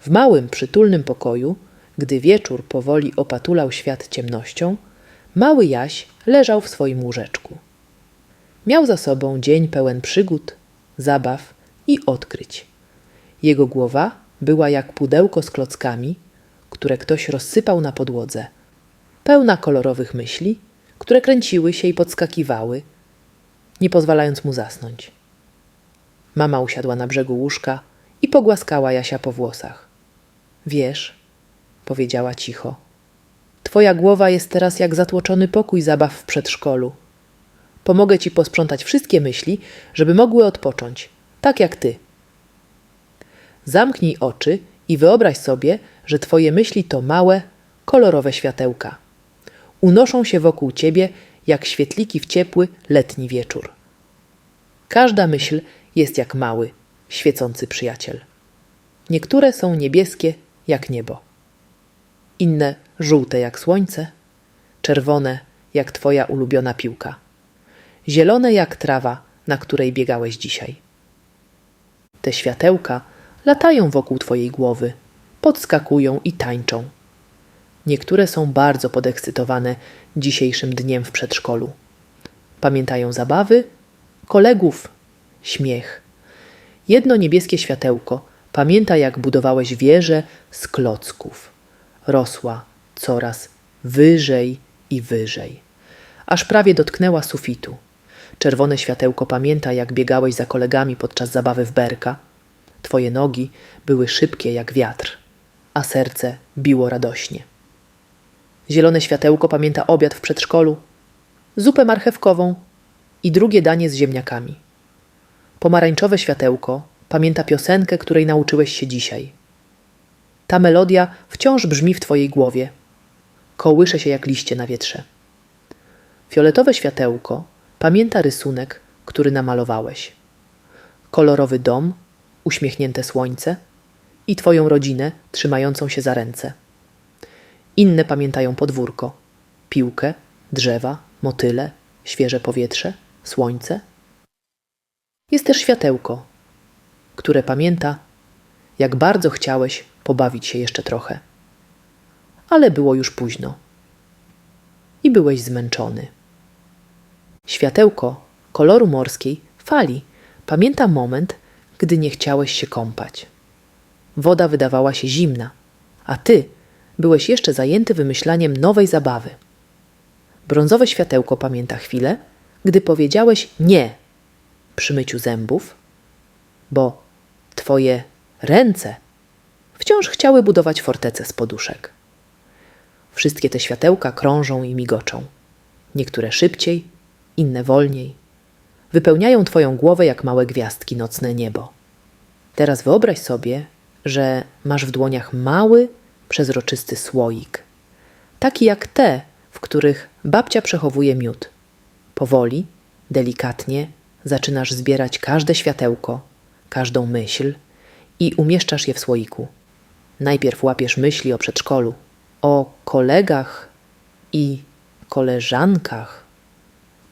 W małym, przytulnym pokoju, gdy wieczór powoli opatulał świat ciemnością, mały Jaś leżał w swoim łóżeczku. Miał za sobą dzień pełen przygód, zabaw i odkryć. Jego głowa była jak pudełko z klockami, które ktoś rozsypał na podłodze, pełna kolorowych myśli, które kręciły się i podskakiwały, nie pozwalając mu zasnąć. Mama usiadła na brzegu łóżka i pogłaskała Jasia po włosach. Wiesz, powiedziała cicho, twoja głowa jest teraz jak zatłoczony pokój zabaw w przedszkolu. Pomogę ci posprzątać wszystkie myśli, żeby mogły odpocząć, tak jak ty. Zamknij oczy i wyobraź sobie, że twoje myśli to małe, kolorowe światełka. Unoszą się wokół ciebie jak świetliki w ciepły, letni wieczór. Każda myśl jest jak mały, świecący przyjaciel. Niektóre są niebieskie jak niebo, inne żółte jak słońce, czerwone jak twoja ulubiona piłka, zielone jak trawa, na której biegałeś dzisiaj. Te światełka latają wokół twojej głowy, podskakują i tańczą. Niektóre są bardzo podekscytowane dzisiejszym dniem w przedszkolu. Pamiętają zabawy, kolegów, śmiech. Jedno niebieskie światełko pamięta, jak budowałeś wieżę z klocków. Rosła coraz wyżej i wyżej, aż prawie dotknęła sufitu. Czerwone światełko pamięta, jak biegałeś za kolegami podczas zabawy w berka. Twoje nogi były szybkie jak wiatr, a serce biło radośnie. Zielone światełko pamięta obiad w przedszkolu, zupę marchewkową i drugie danie z ziemniakami. Pomarańczowe światełko pamięta piosenkę, której nauczyłeś się dzisiaj. Ta melodia wciąż brzmi w twojej głowie. Kołysze się jak liście na wietrze. Fioletowe światełko pamięta rysunek, który namalowałeś. Kolorowy dom, uśmiechnięte słońce i twoją rodzinę trzymającą się za ręce. Inne pamiętają podwórko, piłkę, drzewa, motyle, świeże powietrze, słońce. Jest też światełko, które pamięta, jak bardzo chciałeś pobawić się jeszcze trochę. Ale było już późno i byłeś zmęczony. Światełko koloru morskiej fali pamięta moment, gdy nie chciałeś się kąpać. Woda wydawała się zimna, a ty byłeś jeszcze zajęty wymyślaniem nowej zabawy. Brązowe światełko pamięta chwilę, gdy powiedziałeś nie przy myciu zębów, bo twoje ręce wciąż chciały budować fortecę z poduszek. Wszystkie te światełka krążą i migoczą. Niektóre szybciej, inne wolniej. Wypełniają twoją głowę jak małe gwiazdki nocne niebo. Teraz wyobraź sobie, że masz w dłoniach mały, przezroczysty słoik, taki jak te, w których babcia przechowuje miód. Powoli, delikatnie zaczynasz zbierać każde światełko, każdą myśl i umieszczasz je w słoiku. Najpierw łapiesz myśli o przedszkolu, o kolegach i koleżankach,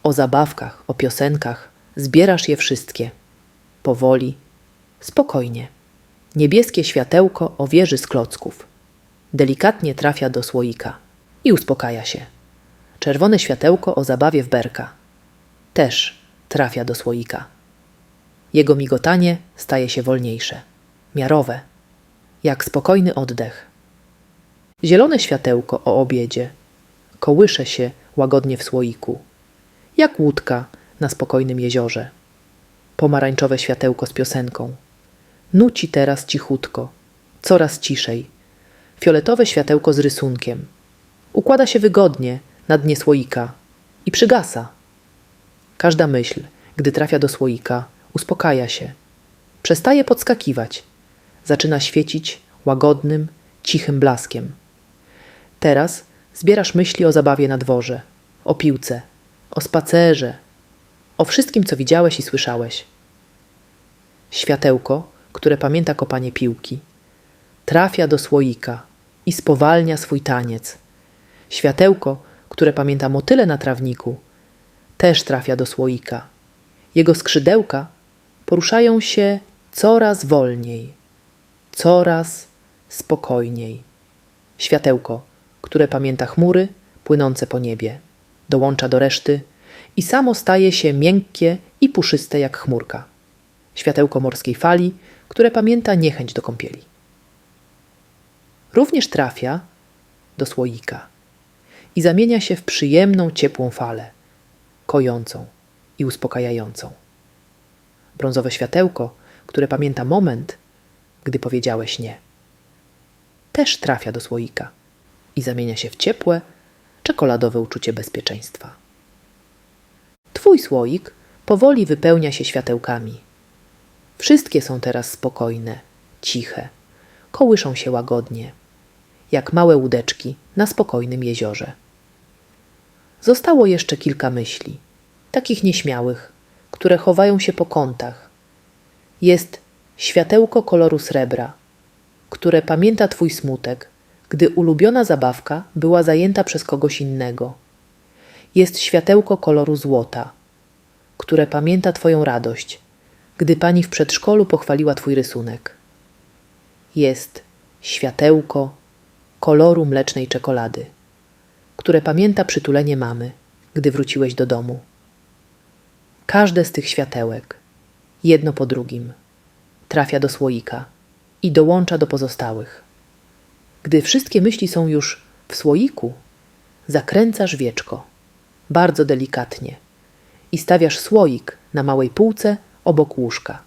o zabawkach, o piosenkach. Zbierasz je wszystkie. Powoli, spokojnie. Niebieskie światełko o wieży z klocków. Delikatnie trafia do słoika i uspokaja się. Czerwone światełko o zabawie w berka. Też trafia do słoika. Jego migotanie staje się wolniejsze, miarowe, jak spokojny oddech. Zielone światełko o obiedzie kołysze się łagodnie w słoiku, jak łódka na spokojnym jeziorze. Pomarańczowe światełko z piosenką. Nuci teraz cichutko, coraz ciszej. Fioletowe światełko z rysunkiem. Układa się wygodnie na dnie słoika i przygasa. Każda myśl, gdy trafia do słoika, uspokaja się. Przestaje podskakiwać. Zaczyna świecić łagodnym, cichym blaskiem. Teraz zbierasz myśli o zabawie na dworze, o piłce, o spacerze, o wszystkim, co widziałeś i słyszałeś. Światełko, które pamięta kopanie piłki, trafia do słoika i spowalnia swój taniec. Światełko, które pamięta motyle na trawniku, też trafia do słoika. Jego skrzydełka poruszają się coraz wolniej, coraz spokojniej. Światełko, które pamięta chmury płynące po niebie, dołącza do reszty i samo staje się miękkie i puszyste jak chmurka. Światełko morskiej fali, które pamięta niechęć do kąpieli. Również trafia do słoika i zamienia się w przyjemną, ciepłą falę, kojącą i uspokajającą. Brązowe światełko, które pamięta moment, gdy powiedziałeś nie, też trafia do słoika i zamienia się w ciepłe, czekoladowe uczucie bezpieczeństwa. Twój słoik powoli wypełnia się światełkami. Wszystkie są teraz spokojne, ciche, kołyszą się łagodnie, jak małe łódeczki na spokojnym jeziorze. Zostało jeszcze kilka myśli, takich nieśmiałych, które chowają się po kątach. Jest światełko koloru srebra, które pamięta Twój smutek, gdy ulubiona zabawka była zajęta przez kogoś innego. Jest światełko koloru złota, które pamięta Twoją radość, gdy pani w przedszkolu pochwaliła Twój rysunek. Jest światełko koloru mlecznej czekolady, które pamięta przytulenie mamy, gdy wróciłeś do domu. Każde z tych światełek, jedno po drugim, trafia do słoika i dołącza do pozostałych. Gdy wszystkie myśli są już w słoiku, zakręcasz wieczko, bardzo delikatnie, i stawiasz słoik na małej półce obok łóżka,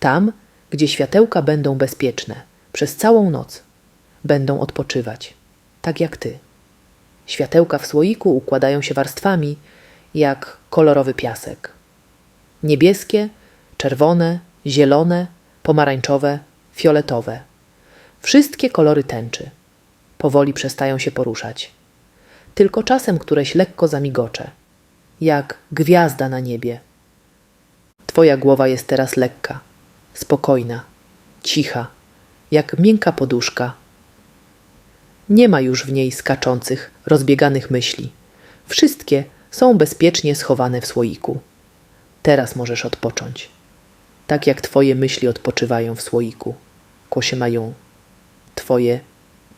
tam, gdzie światełka będą bezpieczne przez całą noc, będą odpoczywać, tak jak ty. Światełka w słoiku układają się warstwami, jak kolorowy piasek. Niebieskie, czerwone, zielone, pomarańczowe, fioletowe. Wszystkie kolory tęczy. Powoli przestają się poruszać. Tylko czasem któreś lekko zamigocze, jak gwiazda na niebie. Twoja głowa jest teraz lekka, spokojna, cicha, jak miękka poduszka. Nie ma już w niej skaczących, rozbieganych myśli. Wszystkie są bezpiecznie schowane w słoiku. Teraz możesz odpocząć. Tak jak twoje myśli odpoczywają w słoiku. Kłosie mają. Twoje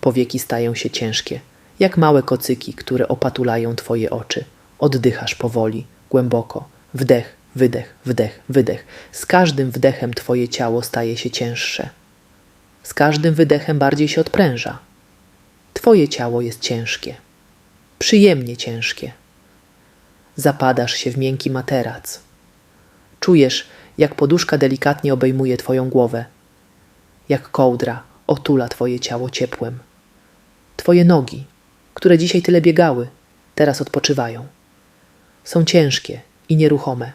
powieki stają się ciężkie, jak małe kocyki, które opatulają twoje oczy. Oddychasz powoli, głęboko. Wdech, wydech, wdech, wydech. Z każdym wdechem twoje ciało staje się cięższe. Z każdym wydechem bardziej się odpręża. Twoje ciało jest ciężkie. Przyjemnie ciężkie. Zapadasz się w miękki materac. Czujesz, jak poduszka delikatnie obejmuje Twoją głowę, jak kołdra otula Twoje ciało ciepłem. Twoje nogi, które dzisiaj tyle biegały, teraz odpoczywają. Są ciężkie i nieruchome.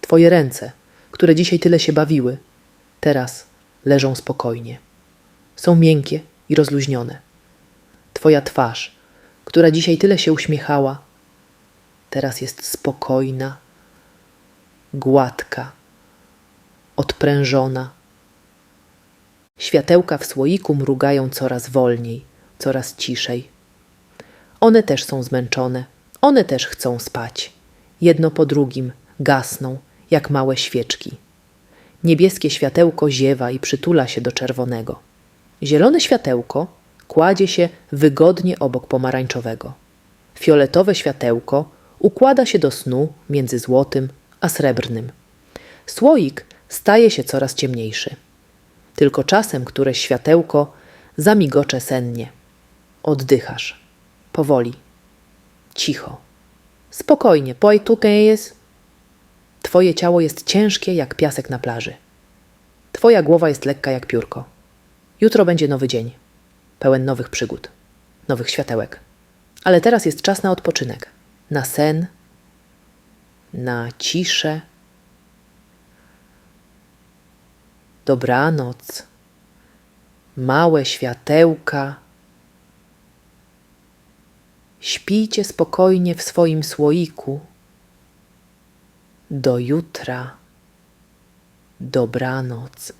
Twoje ręce, które dzisiaj tyle się bawiły, teraz leżą spokojnie. Są miękkie i rozluźnione. Twoja twarz, która dzisiaj tyle się uśmiechała, teraz jest spokojna gładka, odprężona. Światełka w słoiku mrugają coraz wolniej, coraz ciszej. One też są zmęczone, one też chcą spać. Jedno po drugim gasną, jak małe świeczki. Niebieskie światełko ziewa i przytula się do czerwonego. Zielone światełko kładzie się wygodnie obok pomarańczowego. Fioletowe światełko układa się do snu między złotym a srebrnym. Słoik staje się coraz ciemniejszy. Tylko czasem któreś światełko zamigocze sennie. Oddychasz. Powoli. Cicho. Spokojnie, pojtukę jest. Twoje ciało jest ciężkie jak piasek na plaży. Twoja głowa jest lekka jak piórko. Jutro będzie nowy dzień, pełen nowych przygód, nowych światełek. Ale teraz jest czas na odpoczynek, na sen, na ciszę. Dobranoc, małe światełka. Śpijcie spokojnie w swoim słoiku. Do jutra. Dobranoc.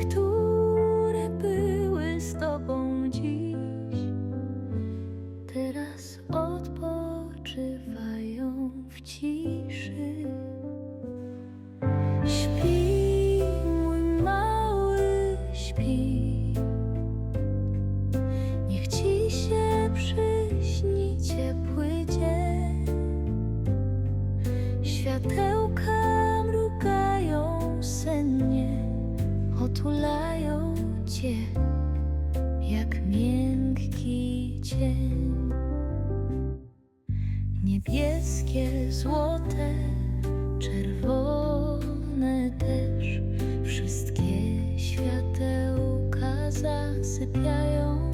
które były z tobą dziś, teraz odpoczywają w ciszy. Śpi, mój mały, śpi. Niech ci się przyśni ciepły dzień, światełka. otulają cię jak miękki cień. Niebieskie, złote, czerwone też, wszystkie światełka zasypiają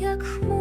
jak chmur.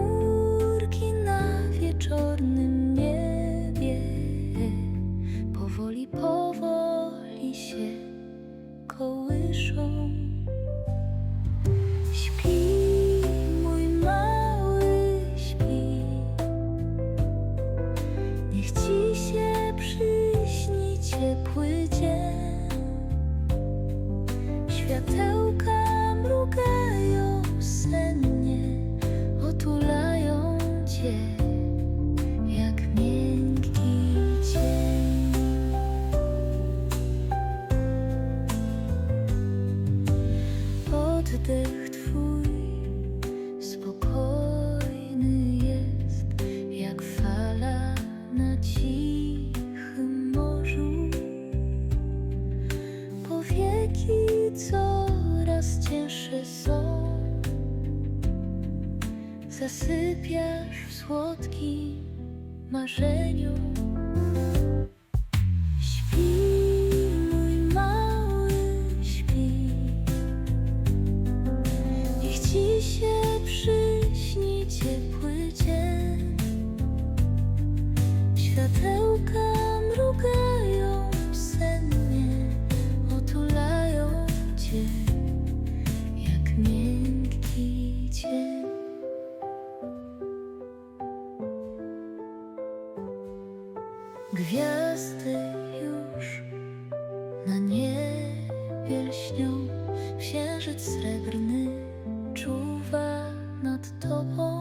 marzeniu. Na niebie lśnią księżyc srebrny Czuwa nad tobą.